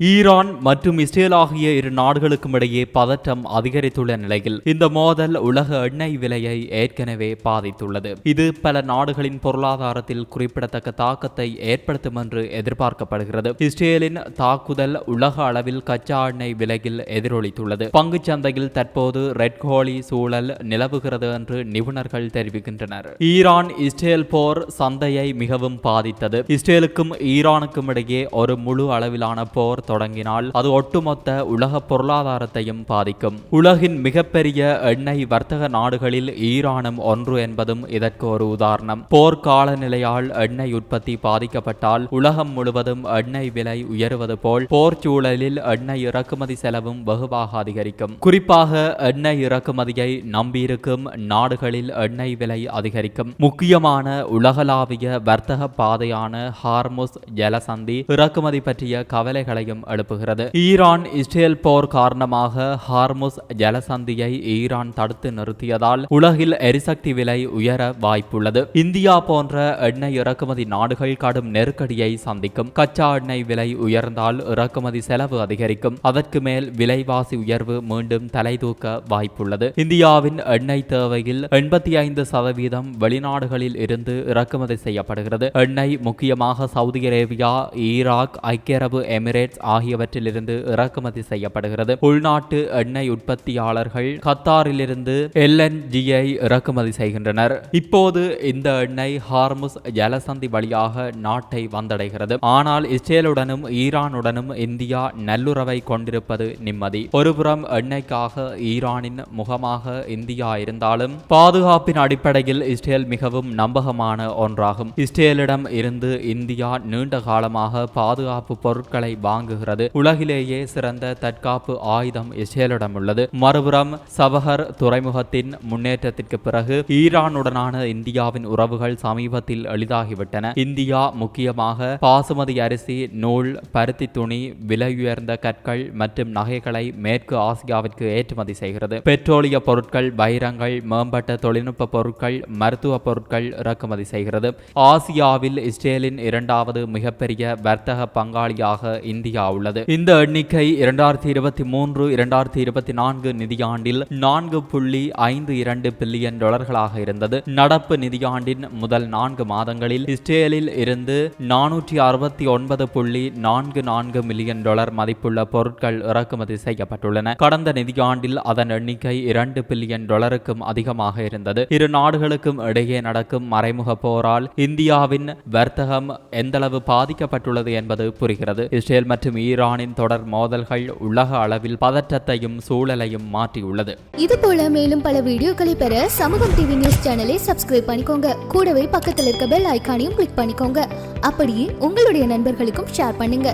Iran மற்றும் Israel ஆகிய இரு நாடுகளுக்கும் இடையே பதற்றம் அதிகரித்துள்ள நிலையில் இந்த மோதல் உலக எண்ணெய் விலையை ஏற்கனவே பாதித்துள்ளது. இது பல நாடுகளின் பொருளாதாரத்தில் குறிப்பிடத்தக்க தாக்கத்தை ஏற்படுத்தும் என்று எதிர்பார்க்கப்படுகிறது. இஸ்ரேலின் தாக்குதல் உலக அளவில் கச்சா எண்ணெய் விலையில் எதிரொலித்துள்ளது. பங்கு சந்தையில் தற்போது ரெட் கோலி சூழல் நிலவுகிறது என்று நிபுணர்கள் தெரிவிக்கின்றனர். ஈரான் இஸ்ரேல் போர் சந்தையை மிகவும் பாதித்தது. இஸ்ரேலுக்கும் ஈரானுக்கும் இடையே ஒரு முழு அளவிலான போர் தொடங்கினால் அது ஒட்டுமொத்த உலக பொருளாதாரத்தையும் பாதிக்கும். உலகின் மிகப்பெரிய எண்ணெய் வர்த்தக நாடுகளில் ஈரானும் ஒன்று என்பதும் இதற்கு ஒரு உதாரணம். போர் காலநிலையால் எண்ணெய் உற்பத்தி பாதிக்கப்பட்டால் உலகம் முழுவதும் எண்ணெய் விலை உயருவது போல் போர் சூழலில் எண்ணெய் இறக்குமதி செலவும் வெகுவாக அதிகரிக்கும். குறிப்பாக எண்ணெய் இறக்குமதியை நம்பியிருக்கும் நாடுகளில் எண்ணெய் விலை அதிகரிக்கும். முக்கியமான உலகளாவிய வர்த்தக பாதையான ஹார்முஸ் ஜலசந்தி இறக்குமதி பற்றிய கவலைகளையும் எழுப்புகிறது ஈரான் இஸ்ரேல் போர் காரணமாக ஹார்முஸ் ஜலசந்தியை ஈரான் தடுத்து நிறுத்தியதால் உலகில் எரிசக்தி விலை உயர வாய்ப்புள்ளது. இந்தியா போன்ற எண்ணெய் இறக்குமதி நாடுகள் கடும் நெருக்கடியை சந்திக்கும். கச்சா எண்ணெய் விலை உயர்ந்தால் இறக்குமதி செலவு அதிகரிக்கும். அதற்கு மேல் விலைவாசி உயர்வு மீண்டும் தலை தூக்க வாய்ப்புள்ளது. இந்தியாவின் எண்ணெய் தேவையில் எண்பத்தி ஐந்து சதவீதம் வெளிநாடுகளில் இருந்து இறக்குமதி செய்யப்படுகிறது. எண்ணெய் முக்கியமாக சவுதி அரேபியா ஈராக் ஐக்கிய அரபு எமிரேட்ஸ் ஆகியவற்றிலிருந்து இறக்குமதி செய்யப்படுகிறது. உள்நாட்டு எண்ணெய் உற்பத்தியாளர்கள் கத்தாரிலிருந்து எல்என்ஜியை இறக்குமதி செய்கின்றனர். இப்போது இந்த எண்ணெய் ஹார்முஸ் ஜலசந்தி வழியாக நாட்டை வந்தடைகிறது. ஆனால் இஸ்ரேலுடனும் ஈரானுடனும் இந்தியா நல்லுறவை கொண்டிருப்பது நிம்மதி. ஒருபுறம் எண்ணெய்க்காக ஈரானின் முகமாக இந்தியா இருந்தாலும் பாதுகாப்பின் அடிப்படையில் இஸ்ரேல் மிகவும் நம்பகமான ஒன்றாகும். இஸ்ரேலிடம் இருந்து இந்தியா நீண்ட காலமாக பாதுகாப்பு பொருட்களை வாங்குகிறது. உலகிலேயே சிறந்த தற்காப்பு ஆயுதம் இஸ்ரேலிடம் உள்ளது மறுபுறம் சபஹர் துறைமுகத்தின் முன்னேற்றத்திற்கு பிறகு ஈரானுடனான இந்தியாவின் உறவுகள் சமீபத்தில் எளிதாகிவிட்டன. இந்தியா முக்கியமாக பாசுமதி அரிசி நூல் பருத்தி துணி விலையுயர்ந்த கற்கள் மற்றும் நகைகளை மேற்கு ஆசியாவிற்கு ஏற்றுமதி செய்கிறது. பெட்ரோலிய பொருட்கள் வைரங்கள் மேம்பட்ட தொழில்நுட்ப பொருட்கள் மருத்துவ பொருட்கள் இறக்குமதி செய்கிறது. ஆசியாவில் இஸ்ரேலின் இரண்டாவது மிகப்பெரிய வர்த்தக பங்காளியாக இந்தியா உள்ளது. இந்த எண்ணிக்கை இரண்டாயிரத்தி இருபத்தி மூன்று இரண்டாயிரத்தி இருபத்தி நான்கு நிதியாண்டில் நான்கு புள்ளி ஐந்து இரண்டு பில்லியன் டாலர்களாக இருந்தது. நடப்பு நிதியாண்டின் முதல் நான்கு மாதங்களில் இஸ்ரேலில் இருந்து நானூற்றி அறுபத்தி ஒன்பது புள்ளி நான்கு நான்கு மில்லியன் டாலர் மதிப்புள்ள பொருட்கள் இறக்குமதி செய்யப்பட்டுள்ளன. கடந்த நிதியாண்டில் அதன் எண்ணிக்கை இரண்டு பில்லியன் டாலருக்கும் அதிகமாக இருந்தது. இரு நாடுகளுக்கும் இடையே நடக்கும் மறைமுக போரால் இந்தியாவின் வர்த்தகம் எந்தளவு பாதிக்கப்பட்டுள்ளது என்பது புரிகிறது. இஸ்ரேல் மற்றும் ஈரானின் தொடர் மோதல்கள் உலக அளவில் பதற்றத்தையும் சூழலையும் மாற்றியுள்ளது. இது போல மேலும் பல வீடியோக்களை பெற சமூகம் டிவி நியூஸ் சேனலை சப்ஸ்கிரைப் பண்ணிக்கோங்க. கூடவே பக்கத்தில் இருக்க பெல் ஐக்கானையும் கிளிக் பண்ணிக்கோங்க. அப்படியே உங்களுடைய நண்பர்களுக்கும் ஷேர் பண்ணுங்க.